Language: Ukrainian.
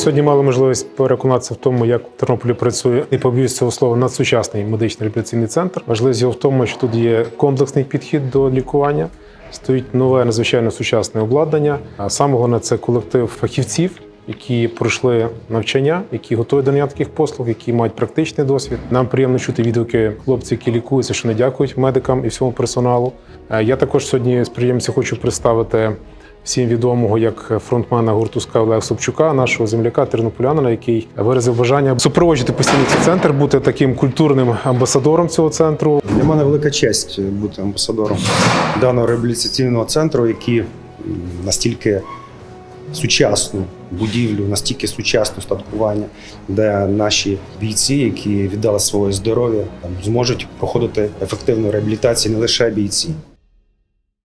Сьогодні мали можливість переконатися в тому, як в Тернополі працює не побоюсь цього слова надсучасний медичний реабілітаційний центр. Важливість його в тому, що тут є комплексний підхід до лікування. Стоїть нове надзвичайно сучасне обладнання. А саме головне це колектив фахівців, які пройшли навчання, які готові до надання таких послуг, які мають практичний досвід. Нам приємно чути відгуки хлопців, які лікуються, що не дякують медикам і всьому персоналу. Е, Я також сьогодні з приємців хочу представити всім відомого як фронтмена гурту «Ска» Собчука, нашого земляка тернополянина, який виразив бажання супроводжувати постійно цей центр, бути таким культурним амбасадором цього центру. Для мене велика честь бути амбасадором даного реабілітаційного центру, який настільки сучасну будівлю, настільки сучасне статкування, де наші бійці, які віддали своє здоров'я, зможуть проходити ефективну реабілітацію не лише бійці,